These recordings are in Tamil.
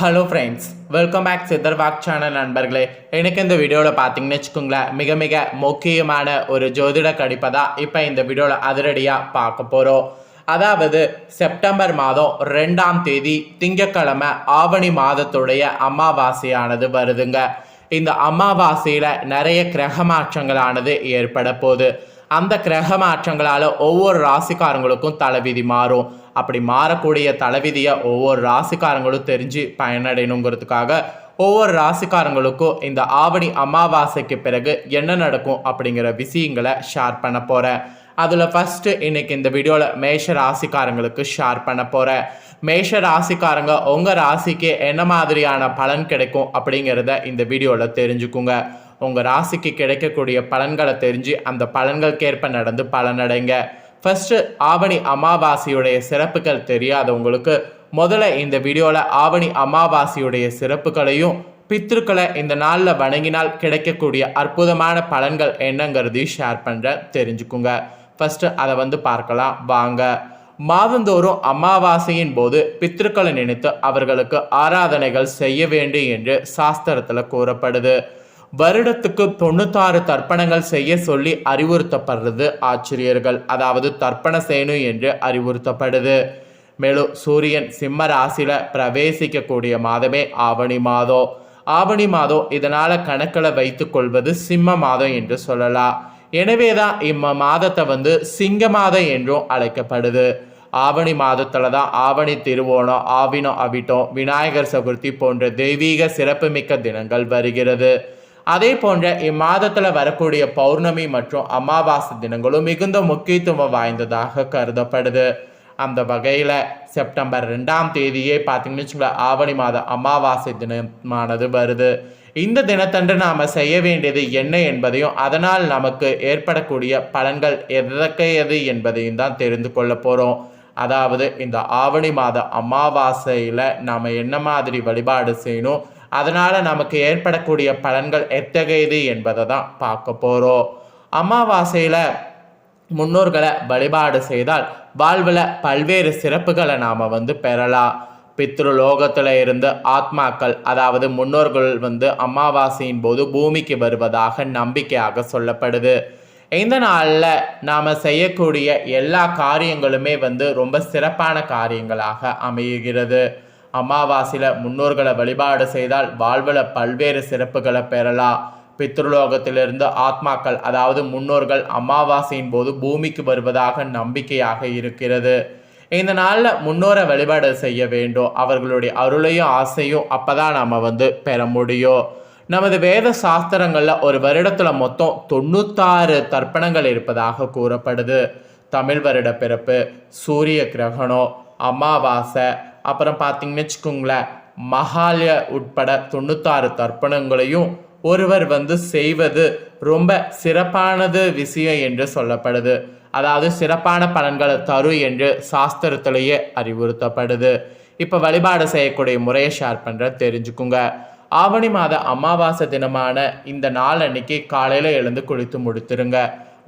Hello friends welcome back Siddhar walk channel நண்பர்களே. எனக்கு இந்த வீடியோவில் பார்த்தீங்கன்னு வச்சுக்கோங்களேன் மிக மிக முக்கியமான ஒரு ஜோதிட கணிப்பை தான் இப்போ இந்த வீடியோவில் அதிரடியாக பார்க்க போகிறோம் அதாவது செப்டம்பர் மாதம் ரெண்டாம் தேதி திங்கட்கிழமை ஆவணி மாதத்துடைய அமாவாசையானது வருதுங்க. இந்த அமாவாசையில் நிறைய கிரக மாற்றங்களானது ஏற்பட போகுது. அந்த கிரக மாற்றங்களால் ஒவ்வொரு ராசிக்காரங்களுக்கும் தலைவிதி மாறும். அப்படி மாறக்கூடிய தலைவிதியை ஒவ்வொரு ராசிக்காரங்களும் தெரிஞ்சு பயனடையணுங்கிறதுக்காக ஒவ்வொரு ராசிக்காரங்களுக்கும் இந்த ஆவணி அமாவாசைக்கு பிறகு என்ன நடக்கும் அப்படிங்கிற விஷயங்களை ஷேர் பண்ண போகிறேன் அதில் ஃபஸ்ட்டு இன்றைக்கி இந்த வீடியோவில் மேஷ ராசிக்காரங்களுக்கு ஷேர் பண்ண போகிறேன் மேஷ ராசிக்காரங்க உங்கள் ராசிக்கு என்ன மாதிரியான பலன் கிடைக்கும் அப்படிங்கிறத இந்த வீடியோவில் தெரிஞ்சுக்குங்க. உங்கள் ராசிக்கு கிடைக்கக்கூடிய பலன்களை தெரிஞ்சு அந்த பலன்களுக்கேற்ப நடந்து பலனடைங்க. ஃபஸ்ட்டு ஆவணி அமாவாசையுடைய சிறப்புகள் தெரியாதவங்களுக்கு முதல்ல இந்த வீடியோவில் ஆவணி அமாவாசையுடைய சிறப்புகளையும் பித்ருக்களை இந்த நாளில் வணங்கினால் கிடைக்கக்கூடிய அற்புதமான பலன்கள் என்னங்கிறதையும் ஷேர் பண்ணுறேன் தெரிஞ்சுக்குங்க. ஃபஸ்ட்டு அதை வந்து பார்க்கலாம். வாங்க. மாதந்தோறும் அமாவாசையின் போது பித்ருக்களை நினைத்து அவர்களுக்கு ஆராதனைகள் செய்ய வேண்டும் என்று சாஸ்திரத்தில் கூறப்படுது. வருடத்துக்கு தொண்ணூத்தாறு தர்ப்பணங்கள் செய்ய சொல்லி அறிவுறுத்தப்படுறது ஆச்சரியர்கள். அதாவது தர்ப்பணம் செய்யணும் என்று அறிவுறுத்தப்படுது. மேலும் சூரியன் சிம்ம ராசியில் பிரவேசிக்கக்கூடிய மாதமே ஆவணி மாதம் ஆவணி மாதம் இதனால் கணக்கில் வைத்து கொள்வது சிம்ம மாதம் என்று சொல்லலாம். எனவே தான் இம்ம மாதத்தை வந்து சிங்க மாதம் என்றும் அழைக்கப்படுது. ஆவணி மாதத்தில் தான் ஆவணி திருவோணம் ஆவினம் அவிட்டம் விநாயகர் சதுர்த்தி போன்ற தெய்வீக சிறப்புமிக்க தினங்கள் வருகிறது. அதே போன்ற இம்மாதத்தில் வரக்கூடிய பௌர்ணமி மற்றும் அமாவாசை தினங்களும் மிகுந்த முக்கியத்துவம் வாய்ந்ததாக கருதப்படுது. அந்த வகையில் செப்டம்பர் ரெண்டாம் தேதியே பார்த்தீங்கன்னு வச்சுக்கல ஆவணி மாத அமாவாசை தினமானது வருது. இந்த தினத்தன்று நாம் செய்ய வேண்டியது என்ன என்பதையும் அதனால் நமக்கு ஏற்படக்கூடிய பலன்கள் எதற்கையது என்பதையும் தான் தெரிந்து கொள்ள போகிறோம் அதாவது இந்த ஆவணி மாத அமாவாசையில் நாம் என்ன மாதிரி வழிபாடு செய்யணும் அதனால் நமக்கு ஏற்படக்கூடிய பலன்கள் எத்தகையது என்பதை தான் பார்க்க போகிறோம் அமாவாசையில் முன்னோர்களை வழிபாடு செய்தால் வாழ்வில் பல்வேறு சிறப்புகளை நாம் வந்து பெறலாம். பித்ருலோகத்தில் இருந்து ஆத்மாக்கள் அதாவது முன்னோர்கள் வந்து அமாவாசையின் போது பூமிக்கு வருவதாக நம்பிக்கையாக சொல்லப்படுது. இந்த நாளில் நாம் செய்யக்கூடிய எல்லா காரியங்களுமே வந்து ரொம்ப சிறப்பான காரியங்களாக அமைகிறது. அமாவாசையில் முன்னோர்களை வழிபாடு செய்தால் வாழ்வில் பல்வேறு சிறப்புகளை பெறலாம் பித்ருலோகத்திலிருந்து ஆத்மாக்கள் அதாவது முன்னோர்கள் அமாவாசையின் போது பூமிக்கு வருவதாக நம்பிக்கையாக இருக்கிறது. இந்த நாளில் முன்னோரை வழிபாடு செய்ய வேண்டும். அவர்களுடைய அருளையும் ஆசையும் அப்போ தான் நாம் வந்து பெற முடியும். நமது வேத சாஸ்திரங்களில் ஒரு வருடத்தில் மொத்தம் தொண்ணூத்தாறு தர்ப்பணங்கள் இருப்பதாக கூறப்படுது. தமிழ் வருட பிறப்பு சூரிய கிரகணம் அமாவாசை அப்புறம் பார்த்தீங்கன்னு வச்சுக்கோங்களேன் மகாலய உட்பட தொண்ணூத்தாறு தர்ப்பணங்களையும் ஒருவர் வந்து செய்வது ரொம்ப சிறப்பானது விஷயம் என்று சொல்லப்படுது. அதாவது சிறப்பான பலன்களை தரும் என்று சாஸ்திரத்திலேயே அறிவுறுத்தப்படுது. இப்போ வழிபாடு செய்யக்கூடிய முறையை ஷேர் பண்ணுற தெரிஞ்சுக்குங்க. ஆவணி மாத அமாவாசை தினமான இந்த நாள் அன்னைக்கு காலையில் எழுந்து குளித்து முடித்துருங்க.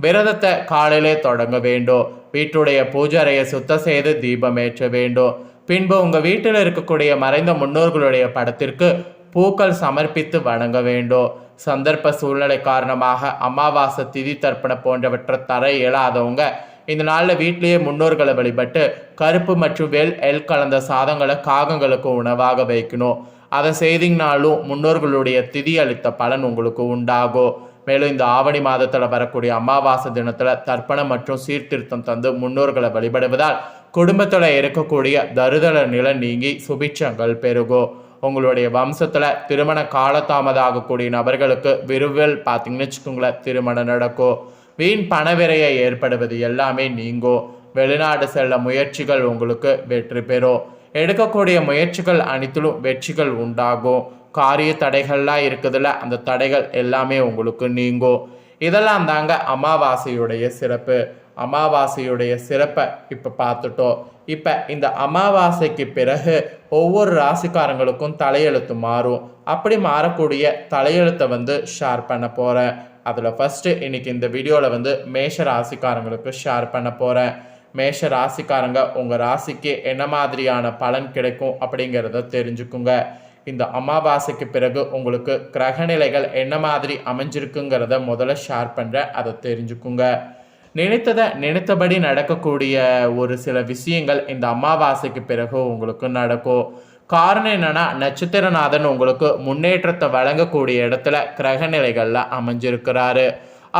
விரதத்தை காலையிலே தொடங்க வேண்டும். வீட்டுடைய பூஜை அறையை சுத்தம் செய்து தீபம் ஏற்ற வேண்டும். பின்பு உங்கள் வீட்டில் இருக்கக்கூடிய மறைந்த முன்னோர்களுடைய படத்திற்கு பூக்கள் சமர்ப்பித்து வணங்க வேண்டும். சந்தர்ப்ப சூழ்நிலை காரணமாக அமாவாசை திதி தர்ப்பணம் போன்றவற்றை தர இயலாதவங்க இந்த நாளில் வீட்டிலேயே முன்னோர்களை வழிபட்டு கருப்பு மற்றும் வெல் எல் கலந்த சாதங்களை காகங்களுக்கு உணவாக வைக்கணும். அதை செய்தீங்கனாலும் முன்னோர்களுடைய திதி அளித்த பலன் உங்களுக்கு உண்டாகும். மேலும் இந்த ஆவணி மாதத்தில் வரக்கூடிய அமாவாசை தினத்தில் தர்ப்பணம் மற்றும் சீர்திருத்தம் தந்து முன்னோர்களை வழிபடுவதால் குடும்பத்தில் இருக்கக்கூடிய தருதல நிலை நீங்கி சுபிட்சங்கள் பெருகும் உங்களுடைய வம்சத்தில் திருமண காலதாமதாகக்கூடிய நபர்களுக்கு விருவல் பார்த்தீங்கன்னு வச்சுக்கோங்களேன் திருமணம் நடக்கும் வீண் பணவிரையை ஏற்படுவது எல்லாமே நீங்கும் வெளிநாடு செல்ல முயற்சிகள் உங்களுக்கு வெற்றி பெறும் எடுக்கக்கூடிய முயற்சிகள் அனைத்திலும் வெற்றிகள் உண்டாகும் காரிய தடைகள்லாம் இருக்குதுல்ல அந்த தடைகள் எல்லாமே உங்களுக்கு நீங்கும் இதெல்லாம் தாங்க அமாவாசையுடைய சிறப்பு. அமாவாசையுடைய சிறப்பை இப்போ பார்த்துட்டோம். இப்போ இந்த அமாவாசைக்கு பிறகு ஒவ்வொரு ராசிக்காரங்களுக்கும் தலையெழுத்து மாறும். அப்படி மாறக்கூடிய தலையெழுத்தை வந்து ஷேர் பண்ண போகிறேன் அதில் ஃபஸ்ட்டு இன்னைக்கு இந்த வீடியோவில் வந்து மேஷ ராசிக்காரங்களுக்கு ஷேர் பண்ண போகிறேன் மேஷ ராசிக்காரங்க உங்கள் ராசிக்கு என்ன மாதிரியான பலன் கிடைக்கும் அப்படிங்கிறத தெரிஞ்சுக்குங்க. இந்த அமாவாசைக்கு பிறகு உங்களுக்கு கிரகநிலைகள் என்ன மாதிரி அமைஞ்சிருக்குங்கிறத முதல்ல ஷேர் பண்ணுறேன் அதை தெரிஞ்சுக்குங்க. நினைத்ததை நினைத்தபடி நடக்கக்கூடிய ஒரு சில விஷயங்கள் இந்த அமாவாசைக்கு பிறகு உங்களுக்கு நடக்கும் காரணம் என்னன்னா நட்சத்திரநாதன் உங்களுக்கு முன்னேற்றத்தை வழங்கக்கூடிய இடத்துல கிரகநிலைகளில் அமைஞ்சிருக்கிறாரு.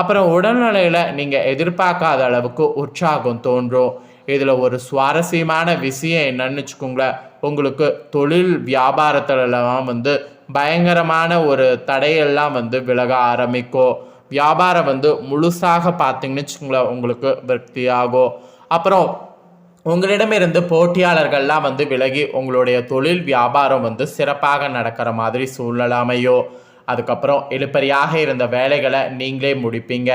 அப்புறம் உடல்நிலையில் நீங்கள் எதிர்பார்க்காத அளவுக்கு உற்சாகம் தோன்றும். இதில் ஒரு சுவாரஸ்யமான விஷயம் என்னன்னு வச்சுக்கோங்களேன் உங்களுக்கு தொழில் வியாபாரத்துலலாம் வந்து பயங்கரமான ஒரு தடையெல்லாம் வந்து விலக ஆரம்பிக்கும். வியாபாரம் வந்து முழுசாக பார்த்தீங்கன்னு வச்சுக்கோங்களேன் உங்களுக்கு திருப்தியாகும் அப்புறம் உங்களிடமிருந்து போட்டியாளர்கள்லாம் வந்து விலகி உங்களுடைய தொழில் வியாபாரம் வந்து சிறப்பாக நடக்கிற மாதிரி சூழ்நிலாமையோ அதுக்கப்புறம் இழுப்பறியாக இருந்த வேலைகளை நீங்களே முடிப்பீங்க.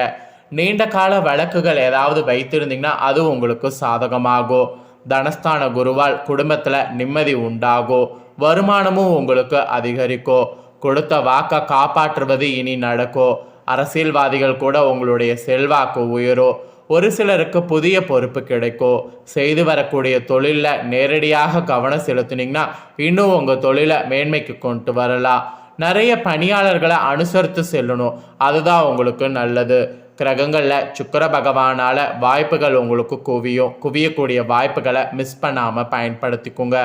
நீண்ட கால வழக்குகள் ஏதாவது வைத்திருந்தீங்கன்னா அது உங்களுக்கு சாதகமாகும். தனஸ்தான குருவால் குடும்பத்தில் நிம்மதி உண்டாகும். வருமானமும் உங்களுக்கு அதிகரிக்கும். கொடுத்த வாக்கை காப்பாற்றுவது இனி நடக்கும். அரசியல்வாதிகள் கூட உங்களுடைய செல்வாக்கு உயரும் ஒரு சிலருக்கு புதிய பொறுப்பு கிடைக்கும் செய்து வரக்கூடிய தொழிலில் நேரடியாக கவனம் செலுத்தினீங்கன்னா இன்னும் உங்கள் தொழிலை மேன்மைக்கு கொண்டு வரலாம். நிறைய பணியாளர்களை அனுசரித்து செல்லணும். அதுதான் உங்களுக்கு நல்லது. கிரகங்களில் சுக்கர பகவானால் வாய்ப்புகள் உங்களுக்கு குவியும். குவியக்கூடிய வாய்ப்புகளை மிஸ் பண்ணாமல் பயன்படுத்திக்கோங்க.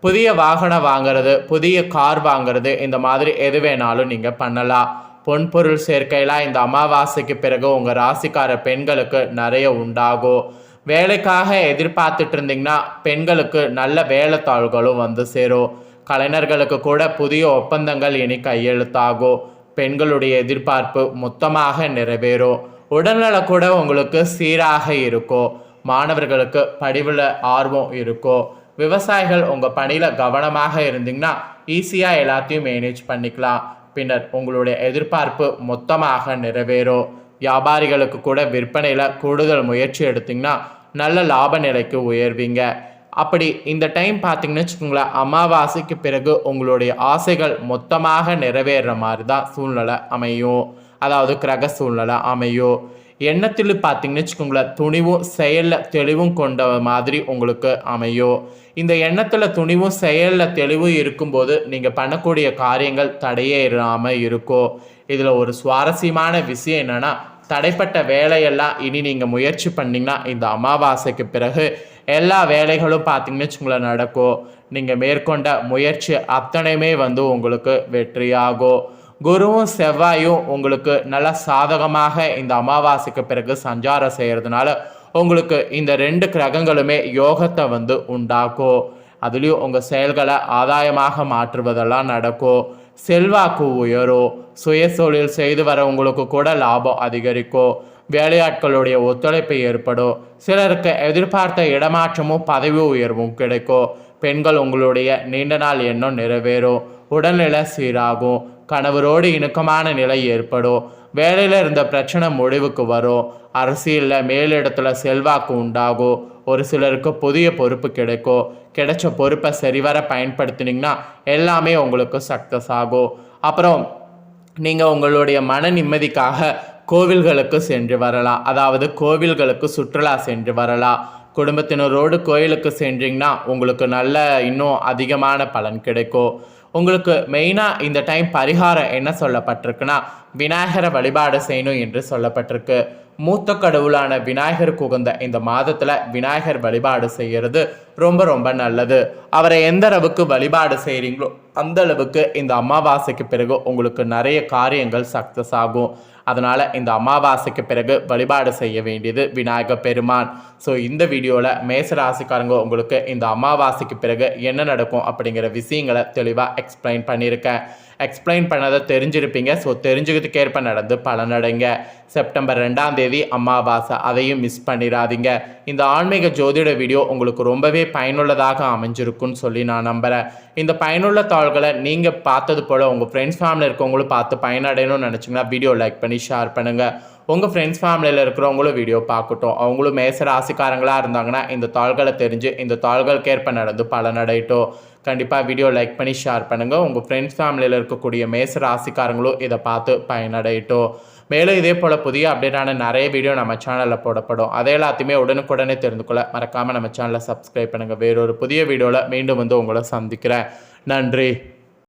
புதிய வாகனம் வாங்குறது புதிய கார் வாங்குறது இந்த மாதிரி எது வேணாலும் நீங்கள் பண்ணலாம். பொன்பொருள் சேர்க்கையெல்லாம் இந்த அமாவாசைக்கு பிறகு உங்கள் ராசிக்கார பெண்களுக்கு நிறைய உண்டாகும் வேலைக்காக எதிர்பார்த்துட்டு இருந்தீங்கன்னா பெண்களுக்கு நல்ல வேலைத்தாள்களும் வந்து சேரும் கலைஞர்களுக்கு கூட புதிய ஒப்பந்தங்கள் இனி கையெழுத்தாகும் பெண்களுடைய எதிர்பார்ப்பு மொத்தமாக நிறைவேறும் உடல்நல கூட உங்களுக்கு சீராக இருக்கும் மாணவர்களுக்கு படிவில் ஆர்வம் இருக்கும் விவசாயிகள் உங்கள் பணியில் கவனமாக இருந்தீங்கன்னா ஈஸியாக எல்லாத்தையும் மேனேஜ் பண்ணிக்கலாம். பின்னர் உங்களுடைய எதிர்பார்ப்பு மொத்தமாக நிறைவேறும் வியாபாரிகளுக்கு கூட விற்பனையில் கூடுதல் முயற்சி எடுத்திங்கன்னா நல்ல லாப நிலைக்கு உயர்வீங்க. அப்படி இந்த டைம் பார்த்தீங்கன்னு வச்சுக்கோங்களேன் அமாவாசைக்கு பிறகு உங்களுடைய ஆசைகள் மொத்தமாக நிறைவேறுற மாதிரி தான் சூழ்நிலை அமையும். அதாவது கிரக சூழ்நிலை அமையும். எண்ணத்தில் பார்த்தீங்கன்னு வச்சுக்கோங்களேன் துணிவும் செயலில் தெளிவும் கொண்ட மாதிரி உங்களுக்கு அமையும் இந்த எண்ணத்தில் துணிவும் செயலில் தெளிவும் இருக்கும்போது நீங்கள் பண்ணக்கூடிய காரியங்கள் தடையே இல்லாமல் இருக்கும் இதில் ஒரு சுவாரஸ்யமான விஷயம் என்னென்னா தடைப்பட்ட வேலையெல்லாம் இனி நீங்கள் முயற்சி பண்ணிங்கன்னா இந்த அமாவாசைக்கு பிறகு எல்லா வேலைகளும் பார்த்தீங்கன்னு வச்சுங்களேன் நடக்கும் நீங்கள் மேற்கொண்ட முயற்சி அத்தனையுமே வந்து உங்களுக்கு வெற்றியாகும் குருவும் செவ்வாயும் உங்களுக்கு நல்ல சாதகமாக இந்த அமாவாசைக்கு பிறகு சஞ்சாரம் செய்கிறதுனால உங்களுக்கு இந்த ரெண்டு கிரகங்களுமே யோகத்தை வந்து உண்டாக்கும். அதுலேயும் உங்கள் செயல்களை ஆதாயமாக மாற்றுவதெல்லாம் நடக்கும். செல்வாக்கு உயரும். சுய தொழில் செய்து வர உங்களுக்கு கூட லாபம் அதிகரிக்கும். வேலையாட்களுடைய ஒத்துழைப்பு ஏற்படும். சிலருக்கு எதிர்பார்த்த இடமாற்றமும் பதவி உயர்வும் கிடைக்கும். பெண்கள் உங்களுடைய நீண்ட நாள் எண்ணம் நிறைவேறும். உடல்நிலை சீராகும். கணவரோடு இணக்கமான நிலை ஏற்படும். வேலையில் இருந்த பிரச்சனை முடிவுக்கு வரும். அரசியலில் மேலிடத்துல செல்வாக்கு உண்டாகும். ஒரு சிலருக்கு புதிய பொறுப்பு கிடைக்கும். கிடைச்ச பொறுப்பை சரிவர பயன்படுத்தினீங்கன்னா எல்லாமே உங்களுக்கு சக்ஸஸ் ஆகும். அப்புறம் நீங்கள் உங்களுடைய மன நிம்மதிக்காக கோவில்களுக்கு சென்று வரலாம். அதாவது கோவில்களுக்கு சுற்றுலா சென்று வரலாம். குடும்பத்தினரோடு கோயிலுக்கு சென்றீங்கன்னா உங்களுக்கு நல்ல இன்னும் அதிகமான பலன் கிடைக்கும். உங்களுக்கு மெயினாக இந்த டைம் பரிகாரம் என்ன சொல்லப்பட்டிருக்குன்னா விநாயகரை வழிபாடு செய்யணும் என்று சொல்லப்பட்டிருக்கு. மூத்த கடவுளான விநாயகருக்கு உகந்த இந்த மாதத்தில் விநாயகர் வழிபாடு செய்கிறது ரொம்ப ரொம்ப நல்லது. அவரை எந்த அளவுக்கு வழிபாடு செய்கிறீங்களோ அந்த அளவுக்கு இந்த அமாவாசைக்கு பிறகு உங்களுக்கு நிறைய காரியங்கள் சக்ஸஸ் ஆகும். அதனால் இந்த அமாவாசைக்கு பிறகு வழிபாடு செய்ய வேண்டியது விநாயகர் பெருமான். ஸோ இந்த வீடியோவில் மேச ராசிக்காரங்க உங்களுக்கு இந்த அமாவாசைக்கு பிறகு என்ன நடக்கும் அப்படிங்கிற விஷயங்களை தெளிவாக எக்ஸ்பிளைன் பண்ணியிருக்கேன். எக்ஸ்பிளைன் பண்ணதை தெரிஞ்சிருப்பீங்க. ஸோ தெரிஞ்சுக்கிறதுக்கு ஏற்ப நடந்து பலனடைங்க. செப்டம்பர் ரெண்டாம் தேதி அமாவாசை. அதையும் மிஸ் பண்ணிடாதீங்க. இந்த ஆன்மீக ஜோதிட வீடியோ உங்களுக்கு ரொம்பவே பயனுள்ளதாக அமைஞ்சிருக்குன்னு சொல்லி நான் நம்புகிறேன் இந்த பயனுள்ள தாள்களை நீங்கள் பார்த்தது போல் உங்கள் ஃப்ரெண்ட்ஸ் ஃபேமிலி இருக்கவங்களும் பார்த்து பயனடையணும்னு நினச்சிங்கன்னா வீடியோ லைக் பண்ணி ஷேர் பண்ணுங்கள் உங்கள் ஃப்ரெண்ட்ஸ் ஃபேமிலியில் இருக்கிறவங்களும் வீடியோ பார்க்கட்டும். அவங்களும் மேச ராசிக்காரங்களாக இருந்தாங்கன்னா இந்த தாள்களை தெரிஞ்சு இந்த தாள்களுக்கேற்ப நடந்து பலனடையட்டும் கண்டிப்பாக வீடியோ லைக் பண்ணி ஷேர் பண்ணுங்கள் உங்கள் ஃப்ரெண்ட்ஸ் ஃபேமிலியில் இருக்கக்கூடிய மேச ராசிக்காரங்களும் இதை பார்த்து பயனடையட்டும். மேலும் இதே போல் புதிய அப்டேட்டான நிறைய வீடியோ நம்ம சேனலில் போடப்படும். அதை எல்லாத்தையுமே உடனுக்குடனே தெரிந்து கொள்ள மறக்காமல் நம்ம சேனலை சப்ஸ்கிரைப் பண்ணுங்கள் வேறொரு புதிய வீடியோவில் மீண்டும் வந்து உங்களை சந்திக்கிறேன். நன்றி.